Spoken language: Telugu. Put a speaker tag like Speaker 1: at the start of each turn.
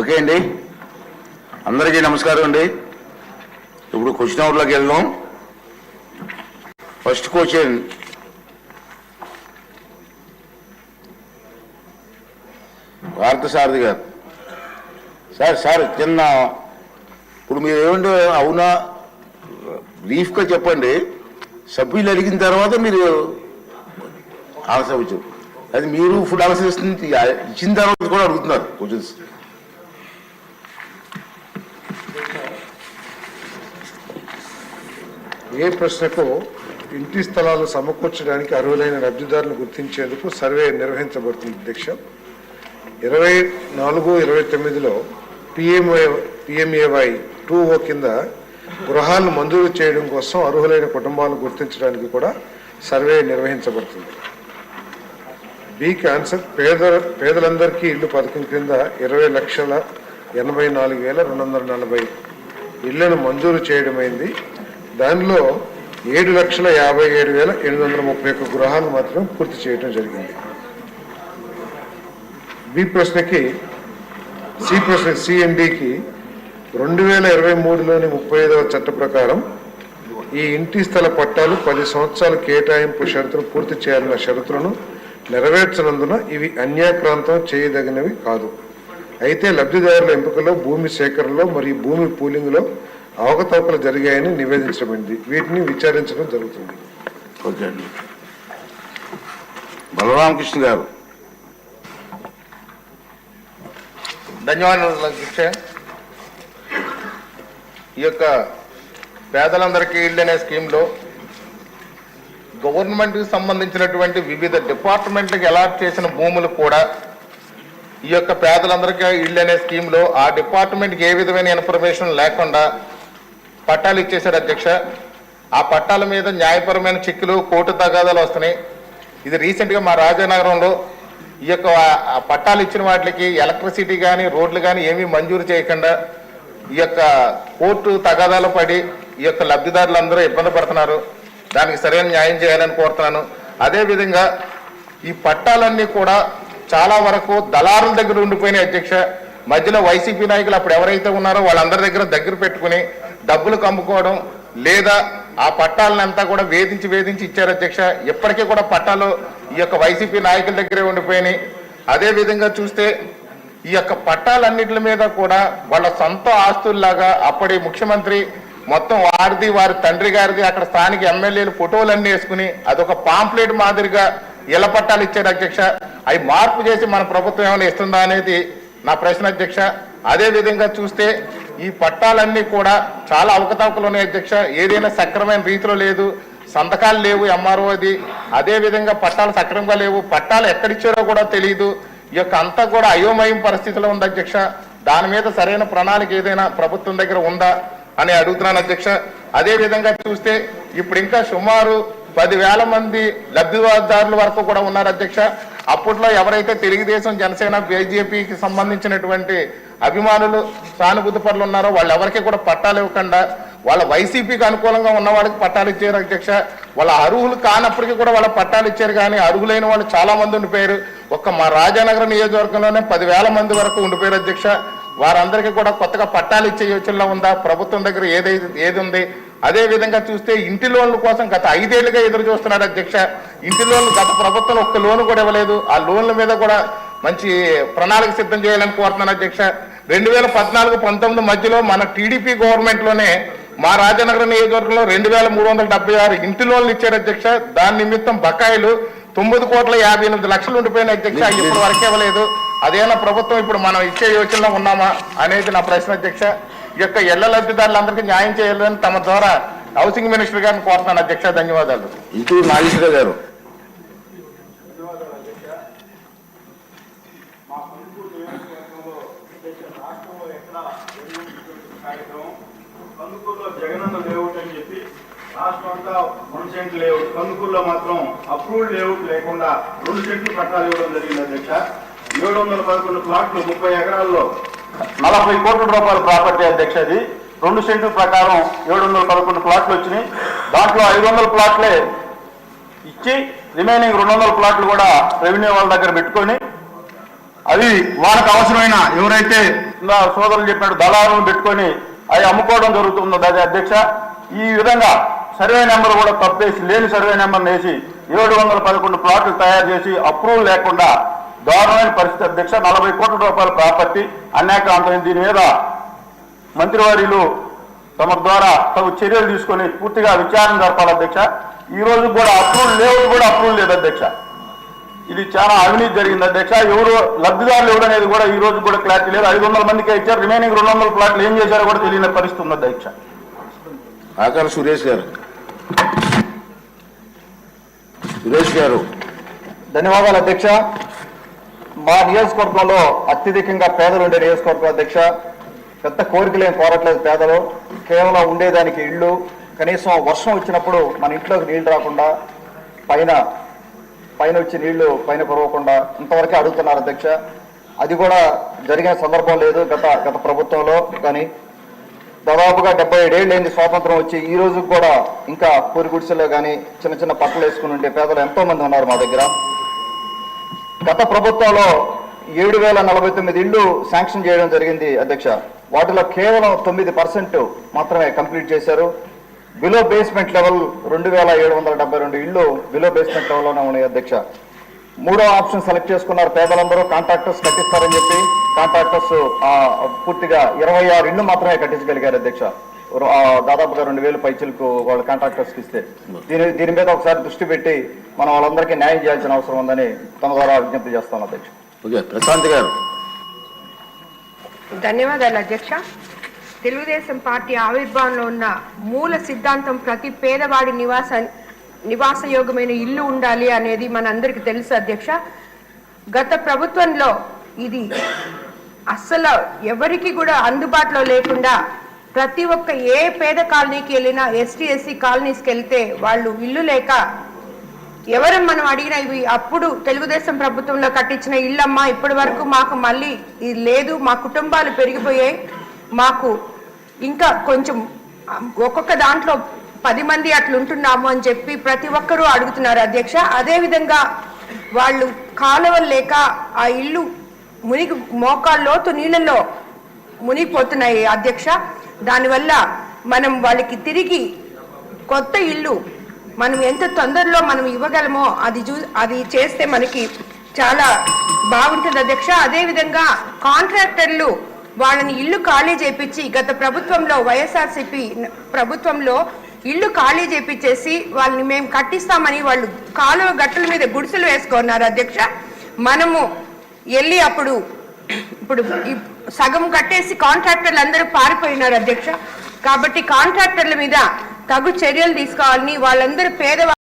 Speaker 1: ఓకే అండి. అందరికీ నమస్కారం అండి. ఇప్పుడు క్వశ్చన్ అవర్లోకి వెళ్దాం. First question. పార్థసారథి గారు. సార్ సార్ చిన్న ఇప్పుడు మీరు ఏమంటే అవునా? బ్రీఫ్గా చెప్పండి. సభ్యులు అడిగిన తర్వాత మీరు ఆన్సర్ అది మీరు ఫుడ్ ఆన్సర్ ఇచ్చిన తర్వాత కూడా అడుగుతున్నారు క్వశ్చన్స్.
Speaker 2: ఏ ప్రశ్నకు ఇంటి స్థలాలు సమకూర్చడానికి అర్హులైన లబ్ధిదారులను గుర్తించేందుకు సర్వే నిర్వహించబడుతుంది అధ్యక్ష. ఇరవై నాలుగు ఇరవై తొమ్మిదిలో పిఎంఏ పిఎంఏవై టూ ఓ కింద గృహాలను మంజూరు చేయడం కోసం అర్హులైన కుటుంబాలను గుర్తించడానికి కూడా సర్వే నిర్వహించబడుతుంది. బి క్యాన్సర్ పేద పేదలందరికీ ఇల్లు పథకం కింద ఇరవై లక్షల ఎనభై నాలుగు వేల రెండు వందల నలభై ఇళ్ళను మంజూరు చేయడమైంది. దానిలో ఏడు లక్షల యాభై ఏడు వేల ఎనిమిది వందల ముప్పై ఒక్క గృహాలు మాత్రం పూర్తి చేయడం జరిగింది. బి ప్రశ్నకి సి ప్రశ్న సిఎండికి రెండు వేల ఇరవై మూడులోని ముప్పై ఐదవ చట్ట ప్రకారం ఈ ఇంటి స్థల పట్టాలు పది సంవత్సరాల కేటాయింపు షరతులు పూర్తి చేయాలన్న షరతులను నెరవేర్చనందున ఇవి అన్యాక్రాంతం చేయదగినవి కాదు. అయితే లబ్ధిదారుల ఎంపికలో భూమి సేకరణలో మరియు భూమి పూలింగ్లో అవకతవకలు జరిగాయని నివేదించబడింది వీటిని విచారించడం జరుగుతుంది.
Speaker 1: ఓకే అండి. బలరామకృష్ణ గారు.
Speaker 3: ధన్యవాదాలు ఈ యొక్క పేదలందరికీ ఇల్లు అనే స్కీమ్లో గవర్నమెంట్కి సంబంధించినటువంటి వివిధ డిపార్ట్మెంట్లకు అలాట్ చేసిన భూములు కూడా ఈ యొక్క పేదలందరికీ ఇల్లు అనే స్కీమ్లో ఆ డిపార్ట్మెంట్కి ఏ విధమైన ఇన్ఫర్మేషన్ లేకుండా పట్టాలు ఇచ్చేశారు అధ్యక్ష. ఆ పట్టాల మీద న్యాయపరమైన చెక్కులు కోర్టు తగాదాలు వస్తున్నాయి. ఇది రీసెంట్గా మా రాజానగరంలో ఈ యొక్క ఆ పట్టాలు ఇచ్చిన వాటికి ఎలక్ట్రిసిటీ కానీ రోడ్లు కానీ ఏమీ మంజూరు చేయకుండా ఈ యొక్క కోర్టు తగాదాలు పడి ఈ యొక్క లబ్ధిదారులు అందరూ ఇబ్బంది పడుతున్నారు. దానికి సరైన న్యాయం చేయాలని కోరుతున్నాను. అదేవిధంగా ఈ పట్టాలన్నీ కూడా చాలా వరకు దళారుల దగ్గర ఉండిపోయినాయి అధ్యక్ష. మధ్యలో వైసీపీ నాయకులు అప్పుడు ఎవరైతే ఉన్నారో వాళ్ళందరి దగ్గర దగ్గర పెట్టుకుని డబ్బులు కమ్ముకోవడం లేదా ఆ పట్టాలను అంతా కూడా వేధించి వేధించి ఇచ్చారు అధ్యక్ష. ఇప్పటికీ కూడా పట్టాలు ఈ యొక్క వైసీపీ నాయకుల దగ్గరే ఉండిపోయినాయి. అదే విధంగా చూస్తే ఈ యొక్క పట్టాలన్నిటి మీద కూడా వాళ్ళ సొంత ఆస్తుల్లాగా అప్పటి ముఖ్యమంత్రి మొత్తం వారిది వారి తండ్రి గారిది అక్కడ స్థానిక ఎమ్మెల్యేలు ఫోటోలన్నీ వేసుకుని అదొక పాంప్లెట్ మాదిరిగా ఇళ్ళ పట్టాలు ఇచ్చారు అధ్యక్ష. అవి మార్పు చేసి మన ప్రభుత్వం ఏమైనా ఇస్తుందా అనేది నా ప్రశ్న అధ్యక్ష. అదే విధంగా చూస్తే ఈ పట్టాలన్నీ కూడా చాలా అవకతవకలు ఉన్నాయి అధ్యక్ష ఏదైనా సక్రమైన రీతిలో లేదు సంతకాలు లేవు ఎంఆర్ఓది. అదే విధంగా పట్టాలు సక్రమంగా లేవు. పట్టాలు ఎక్కడిచ్చారో కూడా తెలియదు ఈ యొక్క అంతా కూడా అయోమయం పరిస్థితిలో ఉంది అధ్యక్ష. దాని మీద సరైన ప్రణాళిక ఏదైనా ప్రభుత్వం దగ్గర ఉందా అని అడుగుతున్నాను అధ్యక్ష. అదే విధంగా చూస్తే ఇప్పుడు ఇంకా సుమారు పదివేల మంది లబ్ధిదారుల వరకు కూడా ఉన్నారు అధ్యక్ష. అప్పట్లో ఎవరైతే తెలుగుదేశం జనసేన బీజేపీకి సంబంధించినటువంటి అభిమానులు సానుభూతి పనులు ఉన్నారో వాళ్ళు ఎవరికి కూడా పట్టాలు ఇవ్వకుండా వాళ్ళ వైసీపీకి అనుకూలంగా ఉన్న వాళ్ళకి పట్టాలు ఇచ్చారు అధ్యక్ష. వాళ్ళ అర్హులు కానప్పటికీ కూడా వాళ్ళ పట్టాలు ఇచ్చారు కానీ అర్హులైన వాళ్ళు చాలా మంది ఉండిపోయారు. ఒక్క మా రాజానగర నియోజకవర్గంలోనే పదివేల మంది వరకు ఉండిపోయారు అధ్యక్ష. వారందరికీ కూడా కొత్తగా పట్టాలు ఇచ్చే యోచనలో ఉందా? ప్రభుత్వం దగ్గర ఏదైతే ఏది ఉంది? అదే విధంగా చూస్తే ఇంటి లోన్ల కోసం గత ఐదేళ్ళుగా ఎదురు చూస్తున్నారు అధ్యక్ష. ఇంటి లోన్లు గత ప్రభుత్వం ఒక్క లోన్ కూడా ఇవ్వలేదు. ఆ లోన్ల మీద కూడా మంచి ప్రణాళిక సిద్ధం చేయాలని కోరుతున్నాను అధ్యక్ష. రెండు వేల పద్నాలుగు పంతొమ్మిది మధ్యలో మన టీడీపీ గవర్నమెంట్లోనే మా రాజనగరం నియోజకవర్గంలో రెండు వేల మూడు వందల డెబ్బై ఆరు ఇంటి లోన్లు ఇచ్చారు అధ్యక్ష. దాని నిమిత్తం బకాయిలు తొమ్మిది కోట్ల యాభై ఎనిమిది లక్షలు ఉండిపోయిన అధ్యక్ష. అవి ఇప్పటి వరకు ఇవ్వలేదు. అదేనా ప్రభుత్వం ఇప్పుడు మనం ఇచ్చే యోచనలో ఉన్నామా అనేది నా ప్రశ్న అధ్యక్ష. ఈ యొక్క ఇళ్ళ లబ్ధిదారులందరికీ న్యాయం చేయాలని తమ ద్వారా హౌసింగ్ మినిస్టర్ గారిని కోరుతున్నాను అధ్యక్ష. ధన్యవాదాలు.
Speaker 1: ఇటు నాగేశ్వర గారు.
Speaker 4: కందుకూరులో జగనన్న లేఅవుట్ అని చెప్పి రాష్ట్రం అంతా రెండు సెంట్లు లేఅవుట్. కందుకూరులో మాత్రం అప్రూవ్డ్ లేఅవుట్ లేకుండా రెండు సెంట్లు పట్టాలు ఇవ్వడం జరిగింది అధ్యక్ష. ఏడు వందల పదకొండు ప్లాట్లు ముప్పై ఎకరాల్లో నలభై కోట్ల రూపాయల ప్రాపర్టీ అధ్యక్ష అది. రెండు సెంట్లు ప్రకారం ఏడు వందల పదకొండు ప్లాట్లు వచ్చినాయి. దాంట్లో ఐదు వందల ప్లాట్లే ఇచ్చి రిమైనింగ్ రెండు వందల ప్లాట్లు కూడా రెవెన్యూ వాళ్ళ దగ్గర పెట్టుకొని అది వాళ్ళకి అవసరమైన ఎవరైతే సోదరులు చెప్పినట్టు దళాలను పెట్టుకొని అవి అమ్ముకోవడం జరుగుతున్నది అది అధ్యక్ష ఈ విధంగా సర్వే నెంబర్ కూడా తప్పేసి లేని సర్వే నెంబర్ని వేసి ఏడు వందల పదకొండు ప్లాట్లు తయారు చేసి అప్రూవల్ లేకుండా దారుణమైన పరిస్థితి అధ్యక్ష నలభై కోట్ల రూపాయల ప్రాపర్టీ అన్యాక్రాంతం దీని మీద మంత్రివర్యులు తమ ద్వారా తగు చర్యలు తీసుకొని పూర్తిగా విచారణ జరపాలి అధ్యక్ష. ఈ రోజు కూడా అప్రూవల్ లేవు కూడా అప్రూవల్ లేదు అధ్యక్ష. ఇది చాలా అవినీతి జరిగింది. అధ్యక్ష ఎవరు లబ్ధిదారులు ఎవరు అనేది కూడా ఈ రోజు కూడా క్లారిటీ లేదు. ఐదు వందల మందికి ఇచ్చారు. రిమైనింగ్ రెండు వందల ప్లాట్లు ఏం చేశారో కూడా తెలియని పరిస్థితి ఉంది అధ్యక్ష.
Speaker 1: ఆకార సురేష్ గారు. సురేష్ గారు.
Speaker 5: ధన్యవాదాలు అధ్యక్ష. మా నియోజకవర్గంలో అత్యధికంగా పేదలు ఉండే నియోజకవర్గం అధ్యక్ష. పెద్ద కోరికలు ఏం కోరట్లేదు పేదలు. కేవలం ఉండేదానికి ఇళ్ళు. కనీసం వర్షం వచ్చినప్పుడు మన ఇంట్లోకి నీళ్ళు రాకుండా పైన పైన వచ్చి నీళ్ళు పైన కురవకుండా ఇంతవరకే అడుగుతున్నారు అధ్యక్ష. అది కూడా జరిగిన సందర్భం లేదు గత గత ప్రభుత్వంలో కానీ దాదాపుగా డెబ్బై ఏడేళ్ళు అయింది స్వాతంత్రం వచ్చి ఈ రోజు కూడా ఇంకా పూరి గుడిసెలో కానీ చిన్న చిన్న పట్టలు వేసుకుని ఉండే పేదలు ఎంతో మంది ఉన్నారు మా దగ్గర. గత ప్రభుత్వంలో ఏడు వేల నలభై తొమ్మిది ఇళ్ళు శాంక్షన్ చేయడం జరిగింది అధ్యక్ష. వాటిలో కేవలం తొమ్మిది పర్సెంట్ మాత్రమే కంప్లీట్ చేశారు. బిలో బేస్మెంట్ లెవెల్ రెండు వేల ఏడు వందల డెబ్బై రెండు ఇళ్ళు బిలో బేస్మెంట్ లెవెల్లోనే ఉన్నాయి అధ్యక్ష. మూడో ఆప్షన్ సెలెక్ట్ చేసుకున్నారు పేదలందరూ కాంట్రాక్టర్స్ కట్టిస్తారని చెప్పి కాంట్రాక్టర్స్ ఆ, పూర్తిగా ఇరవై ఆరు ఇళ్ళు మాత్రమే కట్టించగలిగారు అధ్యక్ష. దాదాపుగా రెండు వేలు పైచలకు వాళ్ళ కాంట్రాక్టర్స్కి ఇస్తే. దీని దీని మీద ఒకసారి దృష్టి పెట్టి మనం వాళ్ళందరికీ న్యాయం చేయాల్సిన అవసరం ఉందని తమ ద్వారా విజ్ఞప్తి చేస్తాను అధ్యక్ష.
Speaker 1: ఓకే ప్రశాంత్ గారు.
Speaker 6: ధన్యవాదాలు అధ్యక్ష. తెలుగుదేశం పార్టీ ఆవిర్భావంలో ఉన్న మూల సిద్ధాంతం ప్రతి పేదవాడి నివాస నివాసయోగమైన ఇల్లు ఉండాలి అనేది మనందరికీ తెలుసు అధ్యక్ష. గత ప్రభుత్వంలో ఇది అస్సలు ఎవరికి కూడా అందుబాటులో లేకుండా ప్రతి ఒక్క ఏ పేద కాలనీకి వెళ్ళినా ఎస్టీ ఎస్సీ కాలనీస్కి వెళ్తే వాళ్ళు ఇల్లు లేక ఎవరు మనం అడిగిన ఇవి అప్పుడు తెలుగుదేశం ప్రభుత్వంలో కట్టించిన ఇల్లమ్మా ఇప్పటి వరకు మాకు మళ్ళీ ఇది లేదు మా కుటుంబాలు పెరిగిపోయాయి మాకు ఇంకా కొంచెం ఒక్కొక్క దాంట్లో పది మంది అట్లుంటున్నాము అని చెప్పి ప్రతి ఒక్కరూ అడుగుతున్నారు అధ్యక్ష. అదేవిధంగా వాళ్ళు కాలువలు లేక ఆ ఇల్లు మునిగి మోకాళ్ళలోతు నీళ్ళలో మునిగిపోతున్నాయి అధ్యక్ష. దానివల్ల మనం వాళ్ళకి తిరిగి కొత్త ఇల్లు మనం ఎంత తొందరలో మనం ఇవ్వగలమో అది చూ అది చేస్తే మనకి చాలా బాగుంటుంది అధ్యక్ష. అదేవిధంగా కాంట్రాక్టర్లు వాళ్ళని ఇల్లు ఖాళీ చేపించి గత ప్రభుత్వంలో వైఎస్ఆర్సీపీ ప్రభుత్వంలో ఇల్లు ఖాళీ చేపించేసి వాళ్ళని మేము కట్టిస్తామని వాళ్ళు కాలువ గట్టుల మీద గుడిసెలు వేసుకున్నారు అధ్యక్ష. మనము వెళ్ళి అప్పుడు ఇప్పుడు సగం కట్టేసి కాంట్రాక్టర్లు అందరూ పారిపోయినారు అధ్యక్ష. కాబట్టి కాంట్రాక్టర్ల మీద తగు చర్యలు తీసుకోవాలని వాళ్ళందరూ పేదవాళ్ళు